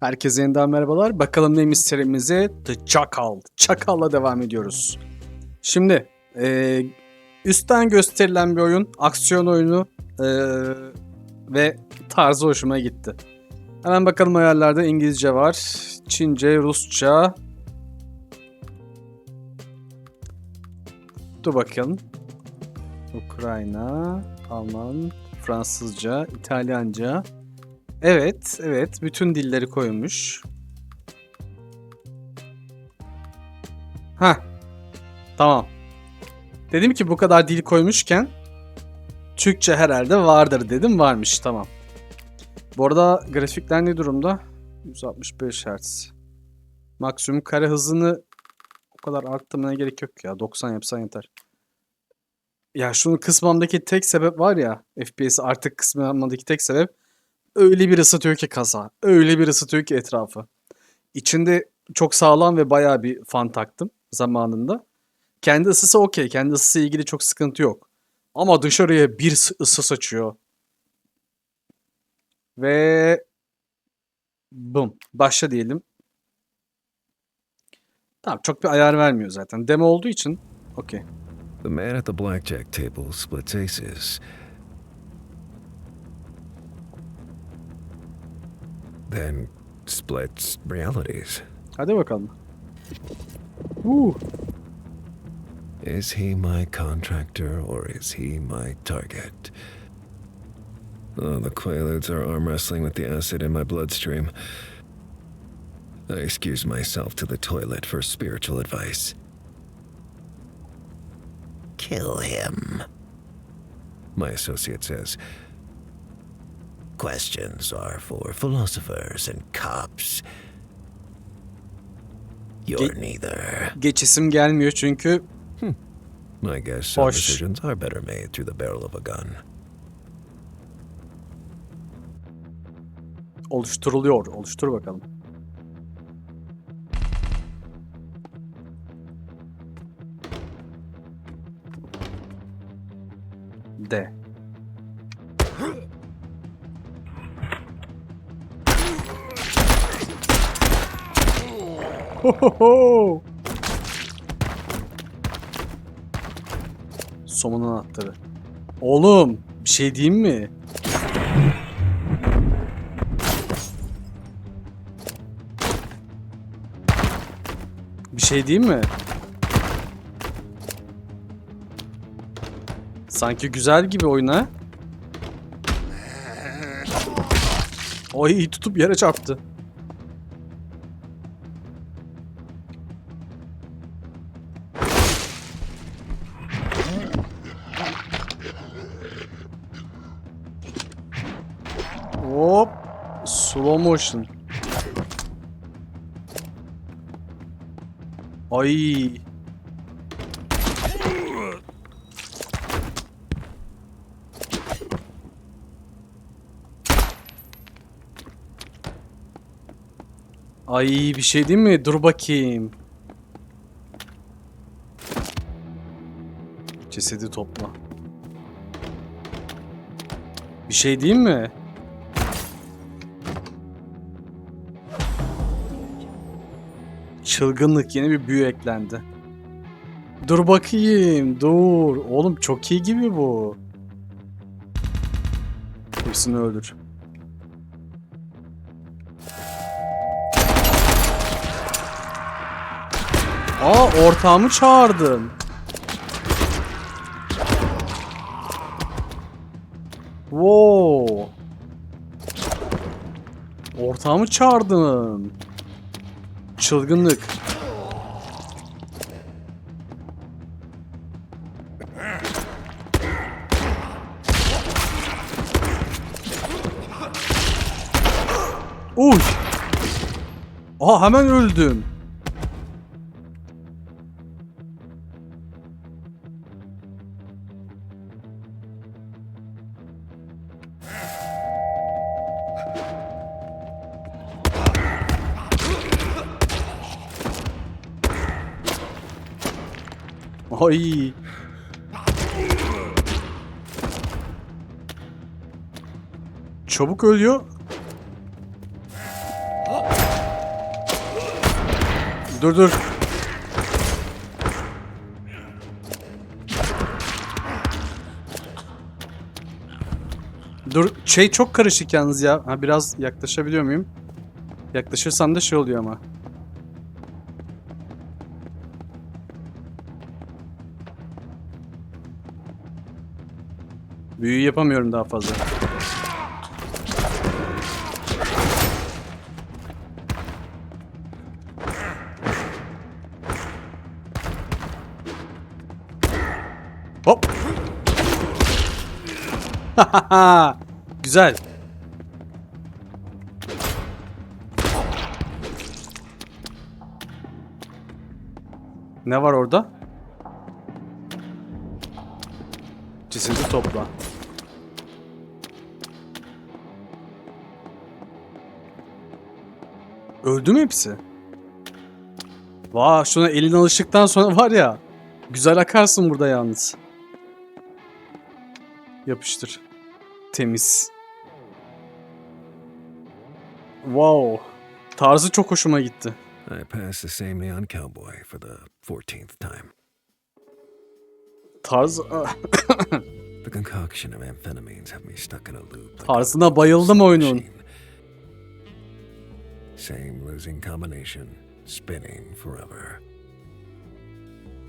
Herkese yeniden merhabalar. Bakalım neymiş serimize? The Çakal. Çakal'la devam ediyoruz. Şimdi e, üstten gösterilen bir oyun, aksiyon oyunu e, ve tarzı hoşuma gitti. Hemen bakalım ayarlarda İngilizce var, Çince, Rusça. Dur bakalım. Ukrayna, Alman, Fransızca, İtalyanca. Evet, evet. Bütün dilleri koymuş. Ha, Tamam. Dedim ki bu kadar dil koymuşken Türkçe herhalde vardır dedim. Varmış, tamam. Bu arada grafikler ne durumda? 165 Hz. Maksimum kare hızını o kadar arttırmaya gerek yok ya. 90 yapsan yeter. Ya şunu kısmamdaki tek sebep var ya. FPS'i artık kısmamdaki tek sebep öyle bir ısıtıyor ki kasa. Öyle bir ısıtıyor ki etrafı. İçinde çok sağlam ve bayağı bir fan taktım zamanında. Kendi ısısı okey. Kendi ısısı ilgili çok sıkıntı yok. Ama dışarıya bir sı- ısı saçıyor. Ve bum. Başla diyelim. Tamam çok bir ayar vermiyor zaten. Demo olduğu için okey. The man at the blackjack table splits aces. Then splits realities. Hadi bakalım. Uh, Is he my contractor or is he my target? Oh, the Quaaludes are arm wrestling with the acid in my bloodstream. I excuse myself to the toilet for spiritual advice. Kill him, my associate says. Questions are for philosophers and cops. You're Ge- neither. geçisim gelmiyor çünkü I guess some Boş. decisions are better made through the barrel of a gun. oluşturuluyor. Oluştur bakalım. De. Ho ho! Somun anahtarı. Oğlum, bir şey diyeyim mi? Bir şey diyeyim mi? Sanki güzel gibi oyuna. Ay tutup yere çarptı. Hop. Slow motion. Ay. Ay bir şey değil mi? Dur bakayım. Cesedi topla. Bir şey değil mi? Çılgınlık yeni bir büyü eklendi. Dur bakayım, dur. Oğlum çok iyi gibi bu. Hepsini öldür. Aa ortağımı çağırdım. Wow. Ortağımı çağırdım. Çılgınlık. Uy. Aa hemen öldüm. Ay. Çabuk ölüyor. Dur dur. Dur şey çok karışık yalnız ya. Ha biraz yaklaşabiliyor muyum? Yaklaşırsam da şey oluyor ama. Büyü yapamıyorum daha fazla. Hop. Güzel. Ne var orada? Cesedi topla. Öldü mü hepsi? Vay şuna elin alıştıktan sonra var ya. Güzel akarsın burada yalnız. Yapıştır. Temiz. Wow. Tarzı çok hoşuma gitti. I passed the same neon cowboy for the 14th time. Tarz The concoction of amphetamines have me stuck in a loop. tarzına bayıldım oyunun. Same losing combination, spinning forever.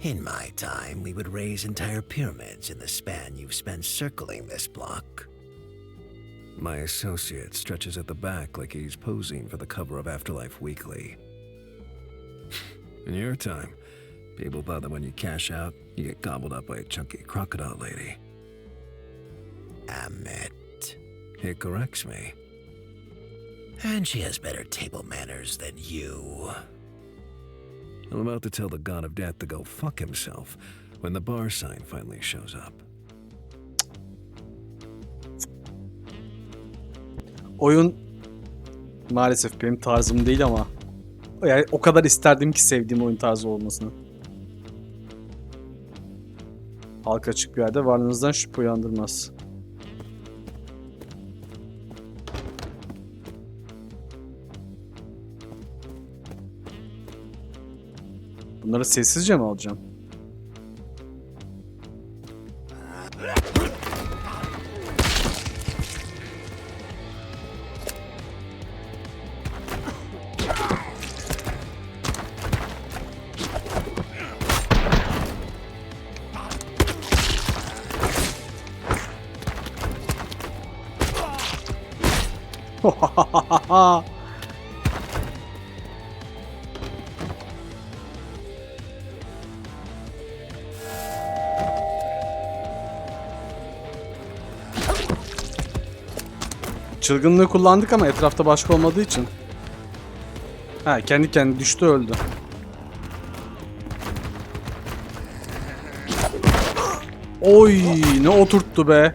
In my time, we would raise entire pyramids in the span you've spent circling this block. My associate stretches at the back like he's posing for the cover of Afterlife Weekly. In your time, people thought that when you cash out, you get gobbled up by a chunky crocodile lady. Amit. It corrects me. And she has better table manners than you. I'm about to tell the god of death to go fuck himself when the bar sign finally shows up. Oyun maalesef benim tarzım değil ama yani o kadar isterdim ki sevdiğim oyun tarzı olmasını. Halka açık bir yerde varlığınızdan şüphe uyandırmaz. Bunları sessizce mi alacağım? Çılgınlığı kullandık ama etrafta başka olmadığı için. Ha kendi kendi düştü öldü. Oy ne oturttu be.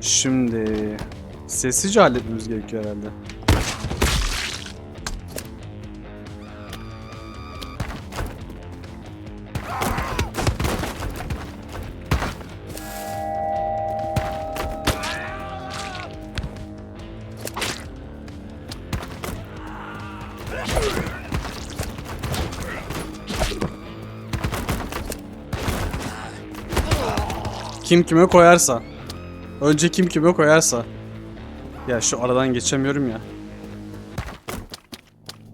Şimdi sessizce halletmemiz gerekiyor herhalde. Kim kime koyarsa. Önce kim kime koyarsa. Ya şu aradan geçemiyorum ya.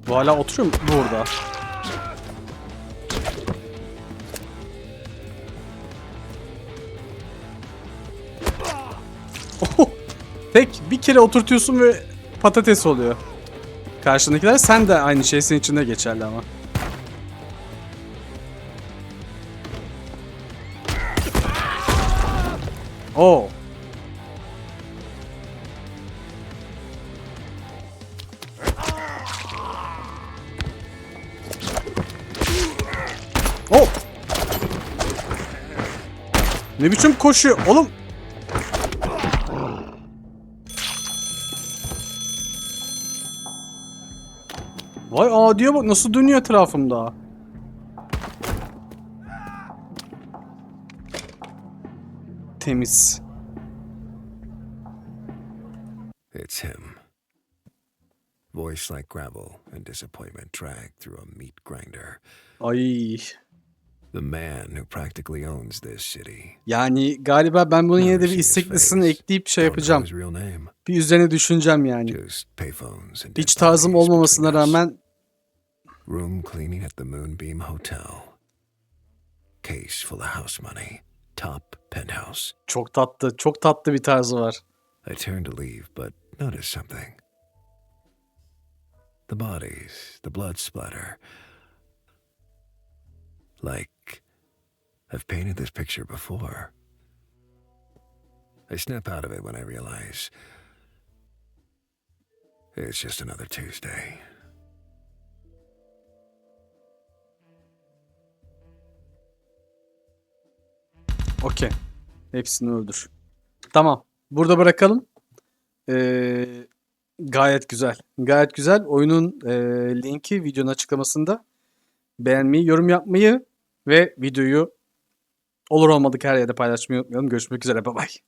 Bu hala oturuyor mu? Burada. Oho! Tek bir kere oturtuyorsun ve patates oluyor. Karşındakiler sen de aynı şey senin için de geçerli ama. Oo. Oh. Ne biçim koşuyor oğlum? Vay adiye bak nasıl dönüyor etrafımda. Temiz. It's him. Voice like gravel and disappointment dragged through a meat grinder. Ay. The man who practically owns this city. Yani galiba ben bunu yine de bir Never seen his istek listesine face. ekleyip şey yapacağım. Bir üzerine düşüneceğim yani. Hiç tarzım olmamasına rağmen Room cleaning at the Moonbeam Hotel. Case full of house money. Top penthouse. çok tatlı, çok tatlı bir tarzı var. I turned to leave, but noticed something. The bodies, the blood splatter. Like I've painted this picture before. I snap out of it when I realize it's just another Tuesday. Okey. Hepsini öldür. Tamam. Burada bırakalım. Ee, gayet güzel. Gayet güzel. Oyunun e, linki videonun açıklamasında. Beğenmeyi, yorum yapmayı ve videoyu olur olmadık her yerde paylaşmayı unutmayalım. Görüşmek üzere. Bye bye.